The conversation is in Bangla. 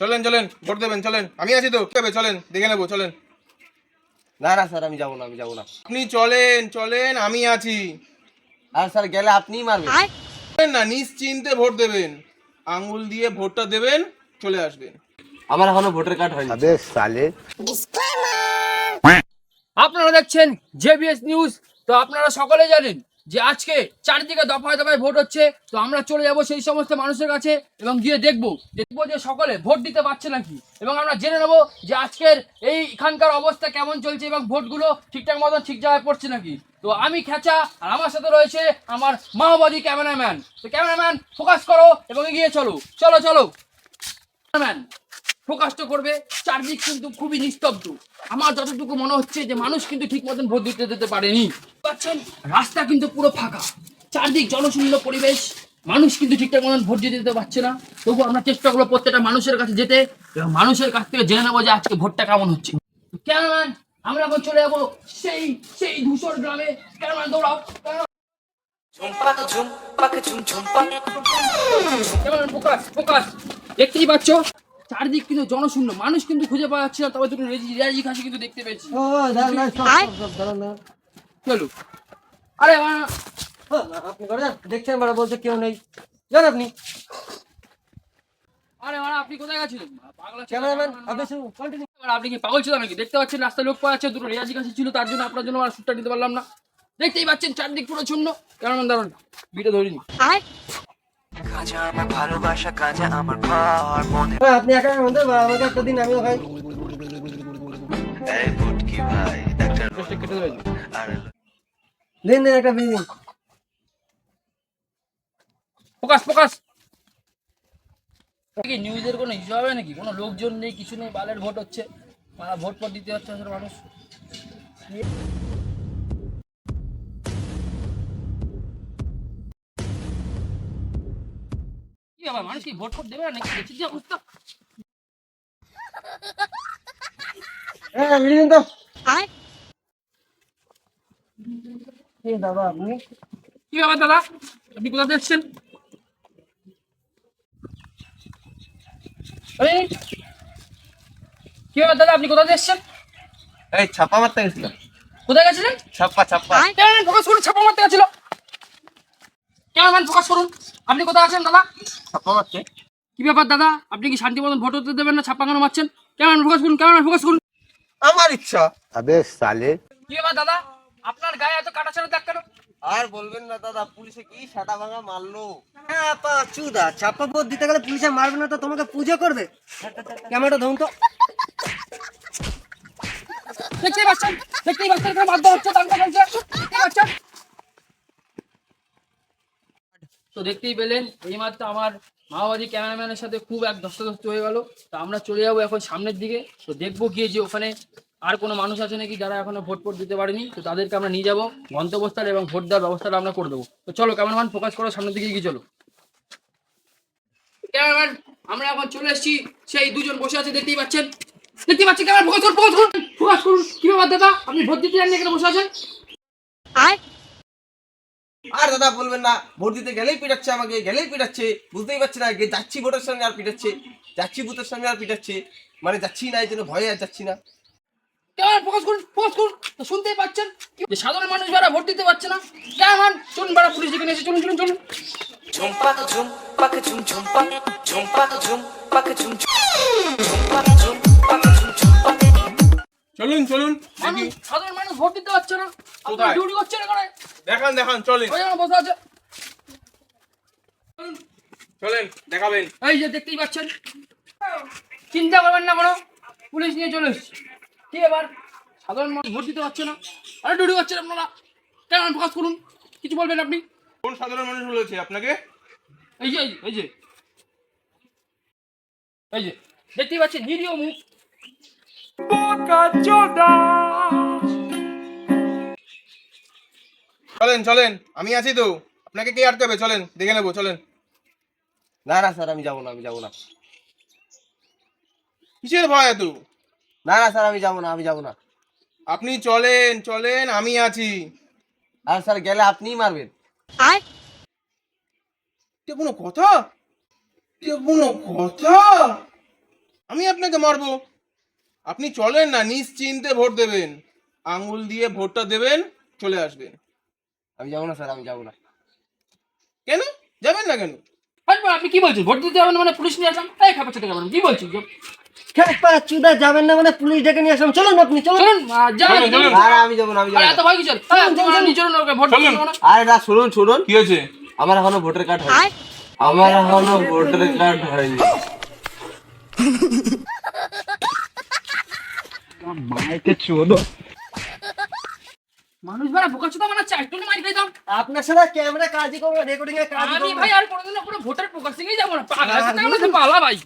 চলেন চলেন ভোট দেবেন চলেন। আমি আছি তো তবে চলেন দেখে নেব চলেন। না না স্যার আমি যাব না আমি যাব না। আপনি চলেন চলেন আমি আছি। আর স্যার গেলে আপনিই মারবেন। না নিশ্চিন্তে ভোট দেবেন। আঙ্গুল দিয়ে ভোটটা দেবেন চলে আসবেন। আমার এখনও ভোটার কার্ড হয়নি। আপনারা দেখছেন জেবিএস নিউজ তো আপনারা সকলে জানেন যে আজকে চারিদিকে দফায় দফায় ভোট হচ্ছে, তো আমরা চলে যাব সেই সমস্ত মানুষের কাছে এবং গিয়ে দেখব। দেখব যে সকলে ভোট দিতে পারছে নাকি? এবং আমরা জেনে নেব যে আজকের এই এখানকার অবস্থা কেমন চলছে এবং ভোটগুলো ঠিকঠাক মতন ঠিক জায়গায় পড়ছে নাকি? তো আমি খেচা, আর আমার সাথে রয়েছে আমার মাওবাদী ক্যামেরাম্যান। তো ক্যামেরাম্যান ফোকাস করো এবং এগিয়ে চলো। চলো চলো। ক্যামেরাম্যান। ফোকাসটা করবে চারদিক কিন্তু খুবই নিস্তব্ধ। আমার যতটুকু মনে হচ্ছে যে মানুষ কিন্তু ঠিক মতন ভোট দিতে দিতে পারেনি। পাচ্ছেন রাস্তা কিন্তু পুরো ফাঁকা। চারদিক জনশূন্য পরিবেশ। মানুষ কিন্তু ঠিকঠাক মতন ভোট দিতে দিতে পারছে না। তবু আমরা চেষ্টা করব প্রত্যেকটা মানুষের কাছে যেতে এবং মানুষের কাছ থেকে জেনে নেব যে আজকে ভোটটা কেমন হচ্ছে। ক্যামেরাম্যান আমরা এখন চলে যাব সেই সেই ধূসর গ্রামে। ক্যামেরাম্যান দৌড়াও। দেখতেই পাচ্ছ? চারদিক কিন্তু জনশূন্য। মানুষ কিন্তু খুঁজে পাওয়া যাচ্ছে না তবে দুটো রেজি রেজি খাসি কিন্তু দেখতে পেয়েছি। চলো আরে আপনি করে যান দেখছেন বড় বলছে কেউ নেই। যান আপনি। আরে আপনি কোথায় গেছিলেন? ক্যামেরাম্যান আপনি শুনুন কন্টিনিউ আপনি কি পাগল ছিল নাকি? দেখতে পাচ্ছেন রাস্তায় লোক পাওয়া যাচ্ছে দুটো রেয়াজি কাছে ছিল তার জন্য আপনার জন্য আর শুটটা নিতে পারলাম না। দেখতেই পাচ্ছেন চারদিক পুরো শূন্য। ক্যামেরাম্যান দাঁড়ান বিটা ধরিনি। আমার ভালোবাসা কাজা আমার ঘর মনে আপনি একা মধ্যে আমাকে একটা দিন আমিও খাই। এই ফুটকি ভাই একটা কেটে দেবেন? আর দিন দিন একটা দিন। Focus focus! কি নিউজের কোনো ইস্যু হবে নাকি? কোনো লোকজন নেই কিছু নেই বালের ভোট হচ্ছে। ভোট পর দিতে হচ্ছে মানুষ। কি ব্যাপার মানুষ কি ভোট ফোট দেবে নাকি? দেখছি যে অবস্থা। বিল দিন তো। কি দাদা আপনি? কি ব্যাপার দাদা? আপনি কোথা থেকে এসছেন? কি ব্যাপার দাদা? আপনি কোথা থেকে এসছেন? এই ছাপা মারতে গেছিলাম। কোথায় গেছিলেন? ছাপ্পা ছাপ্পা ছাপা মারতে গেছিল। ক্যামেরাম্যান ফোকাস করুন। আপনি কোথায় আছেন দাদা? কি ব্যাপার দাদা? আপনি কি শান্তি মতন ভোট হতে দেবেন না মারছেন? ক্যামেরাম্যান ফোকাস করুন ক্যামেরাম্যান ফোকাস করুন? আমার ইচ্ছা। কি ব্যাপার দাদা? আপনার গায়ে এত কাটা ছাড়া দাগ কেন? আর বলবেন না দাদা পুলিশে কি সাটা ভাঙা মারলো? হ্যাঁ আপা চুদা। ভোট দিতে গেলে পুলিশে মারবে না তো তোমাকে পুজো করবে? ক্যামেরাটা ধরুন তো। দেখতেই পাচ্ছেন দেখতেই পাচ্ছেন হচ্ছে দাঙ্গা চলছে। দেখতেই পাচ্ছেন? তো দেখতেই পেলেন, এইমাত্র আমার মাওবাদী ক্যামেরাম্যানের সাথে খুব এক ধস্তাধস্তি হয়ে গেল। তো আমরা চলে যাব এখন সামনের দিকে। তো দেখব গিয়ে যে ওখানে আর কোনো মানুষ আছে নাকি যারা এখনও ভোট ফোট দিতে পারেনি। তো তাদেরকে আমরা নিয়ে যাব গন্তব্যস্থলে এবং ভোট দেওয়ার ব্যবস্থাটা আমরা করে দেবো। তো চলো ক্যামেরাম্যান ফোকাস করো, সামনের দিকে এগিয়ে চলো। ক্যামেরাম্যান আমরা এখন চলে এসেছি সেই দুজন বসে আছে, দেখতেই পাচ্ছেন। দেখতেই পাচ্ছি ক্যামেরা ফোকাস করুন করুন করুন। কি ব্যাপার দাদা, আপনি ভোট দিতে যাননি এখানে বসে আছেন? আর দাদা বলবেন না ভোট দিতে গেলেই পিটাচ্ছে আমাকে গেলেই পিটাচ্ছে বুঝতেই পারছি না যাচ্ছি ভোটের সঙ্গে আর পিটাচ্ছে যাচ্ছি বুথের সঙ্গে আর পিটাচ্ছে মানে যাচ্ছি না এই জন্য ভয়ে আর যাচ্ছি না। ক্যামেরা ফোকাস করুন ফোকাস করুন তো শুনতেই পাচ্ছেন যে সাধারণ মানুষ যারা ভোট দিতে পারছে না ক্যামেরাম্যান চলুন বাড়া পুলিশ এখানে এসে চলুন চলুন চলুন। ঝুমপাক ঝুম পাক ঝুম ঝুমপাক ঝুমপাক ঝুম পাক ঝুম ঝুম ঝুমপাক ঝুম পাক ঝুম ঝুমপাক চলুন চলুন। মানুষ সাধারণ মানুষ ভোট দিতে পারছে না। কোথায়? ডিউটি করছেন এখানে? দেখান দেখান চলেন। ওই জন্য বসে আছে। চলুন, চলেন দেখাবেন। এই যে দেখতেই পাচ্ছেন। চিন্তা করবেন না কোনো। পুলিশ নিয়ে চলে এসছে। কি এবার সাধারণ মানুষ ভোট দিতে পারছে না। আরে ডিউটি করছেন আপনারা। ক্যামেরা ফোকাস করুন। কিছু বলবেন আপনি? কোন সাধারণ মানুষ বলেছে আপনাকে? এই যে এই যে। এই যে দেখতেই পাচ্ছেন নিরীহ মুখ। চলেন চলেন। আমি আছি তো। আপনাকে কে আটকে হবে? চলেন দেখে নেব চলেন। না না স্যার আমি যাব না আমি যাব না। কিসের ভয় এত? না না স্যার আমি যাব না আমি যাব না। আপনি চলেন চলেন আমি আছি। আর স্যার গেলে আপনিই মারবেন। এটা কোনো কথা? এটা কোনো কথা? আমি আপনাকে মারবো। আপনি চলেন না নিশ্চিন্তে ভোট দেবেন। আঙ্গুল দিয়ে ভোটটা দেবেন চলে আসবেন। আমি যাব না স্যার আমি যাব না। কেন? যাবেন না কেন? আপনি কি বলছেন? ভোট দিতে যাবেন মানে পুলিশ নিয়ে আসলাম? এই খাবার ছোট খাবার কি বলছেন? চুদা যাবেন না মানে পুলিশ ডেকে নিয়ে আসলাম। চলুন আপনি চলুন। আমি যাব না আমি যাব এত ভয় চলুন ওকে ভোট। আরে না শুনুন শুনুন। কি হয়েছে? আমার এখনও ভোটার কার্ড আমার এখনও ভোটার কার্ড হয়নি। মানুষ ভাড়া বোকা চোদা মানে তুমি মারি খাইতাম আপনার সাথে ক্যামেরা কাজই করব রেকর্ডিং এর কাজ আমি ভাই আর কোনোদিনও কোনো ভোটার প্রকাশ থেকেই যাব না। পাগল পালা ভাই।